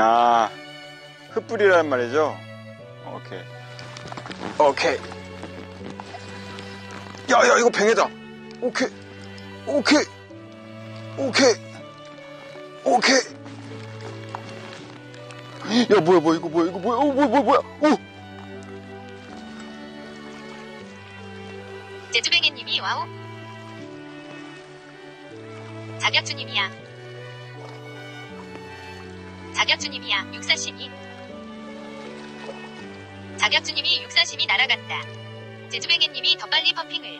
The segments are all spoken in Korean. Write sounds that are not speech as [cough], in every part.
아, 흩뿌리란 말이죠? 오케이. 오케이. 야, 야, 이거 뱅에다. 오케이. 오케이. 오케이. 오케이. 야, 뭐야, 뭐야, 이거 뭐야, 이거 뭐야, 어, 뭐야, 뭐야, 뭐야, 오! 제주뱅이님이 와우. 자격주님이야. 자격주님이야. 육사심이. 자격주님이 육사심이 날아간다. 제주뱅이님이 더 빨리 펌핑을.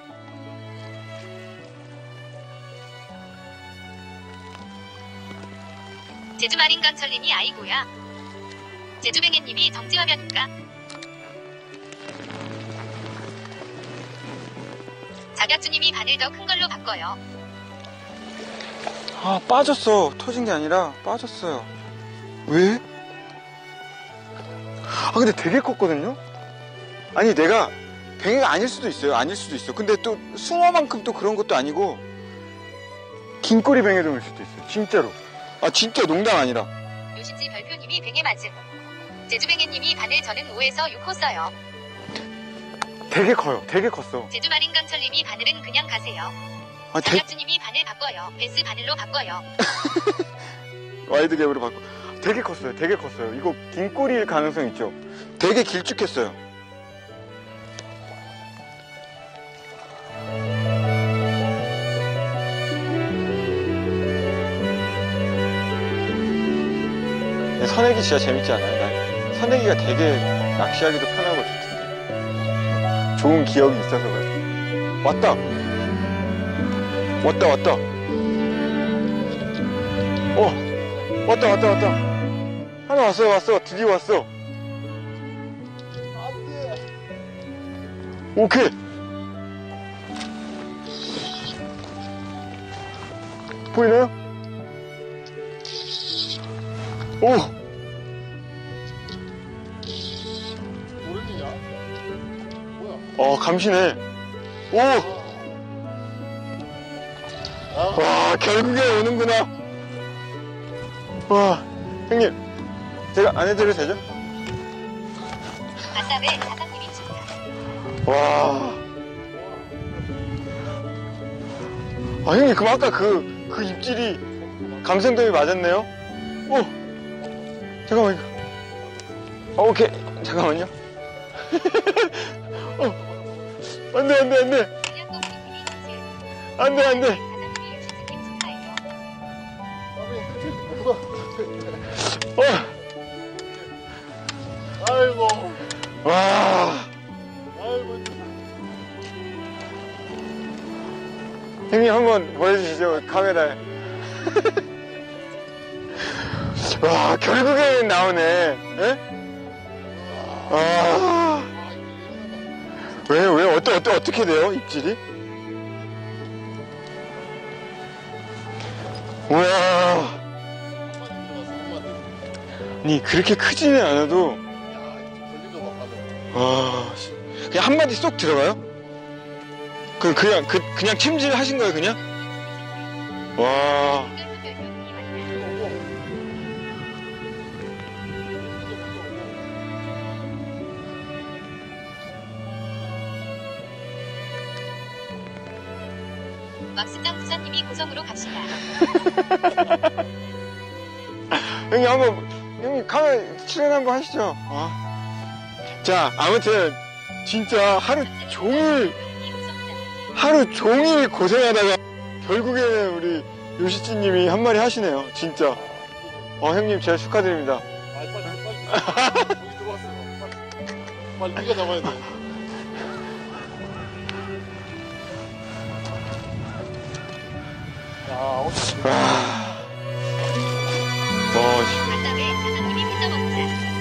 제주마린 강철님이 아이고야. 제주뱅이님이 정지화면인가? 자격주님이 바늘 더 큰 걸로 바꿔요. 아, 빠졌어. 터진 게 아니라 빠졌어요. 왜? 아, 근데 되게 컸거든요? 아니, 내가 뱅이가 아닐 수도 있어요. 아닐 수도 있어. 근데 또 숭어만큼 또 그런 것도 아니고 긴 꼬리 뱅에도 올 수도 있어요. 진짜로. 아, 진짜 농담 아니라. 요시지 별표님이 뱅에 맞음. 제주뱅이님이 바늘 저는 5에서 6호 써요. 되게 커요. 되게 컸어. 제주마린 강철님이 바늘은 그냥 가세요. 아, 되, 자격주님이 바늘 바꿔요. 베스 바늘로 바꿔요. [laughs] 와이드 갭으로 바꿔. 되게 컸어요. 되게 컸어요. 이거 긴 꼬리일 가능성 있죠? 되게 길쭉했어요. 선내기 진짜 재밌지 않아요? 난 선내기가 되게 낚시하기도 편하고 좋던데. 좋은 기억이 있어서 그래. 왔다. 왔다, 왔다. 어, 왔다, 왔다, 왔다. 하나 왔어요, 왔어. 드디어 왔어. 오케이. 보이나요? 오! 어, 감시네. 오! 아, 와, 결국에 오는구나. 와, 형님. 제가 안 해드려도 되죠? 바다에 사장님이 준다. 와. 아, 형님, 그럼 아까 그, 그 입질이 감성돔이 맞았네요? 오! 잠깐만, 이거. 어, 오케이. 잠깐만요. [laughs] 어. 안 돼, 안 돼, 안 돼. 안 돼, 안 돼. 어. 와. 아이고. 형님 한번 보여주시죠 카메라에 [laughs] 와 결국엔 나오네 예? 아. 왜, 왜, 어떠, 어떠, 어떻게 돼요, 입질이? 우와. 아니, 그렇게 크지는 않아도. 와. 씨. 그냥 한 마디 쏙 들어가요? 그, 그냥, 그, 그냥 침질 하신 거예요, 그냥? 와. 막스장 부사님이 고성으로 갑시다. 형님 한번 형님 카메라 출연 한번 하시죠. 아. 자 아무튼 진짜 하루 종일 하루 종일 고생하다가 결국에는 우리 요시찌님이 한 마리 하시네요. 진짜. 어 형님 제가 축하드립니다. 아, 빨리, 빨리. 여기 들어왔어. 빨리. 빨리 네가 잡아야 돼. 야, 어떻게. 와.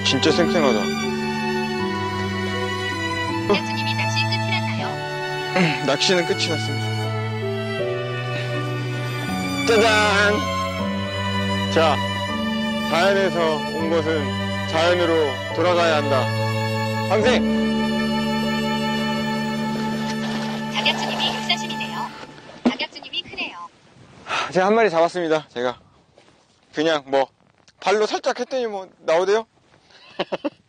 진짜 쌩쌩하다. 대주님이 낚시 끝이란나요. 낚시는 끝이 났습니다. 짜잔! 자, 자연에서 온 것은 자연으로 돌아가야 한다. 항생! 자격주님이 육사심이네요. 자격주님이 크네요. 제가 한 마리 잡았습니다, 제가. 그냥 뭐, 발로 살짝 했더니 뭐 나오대요? [laughs]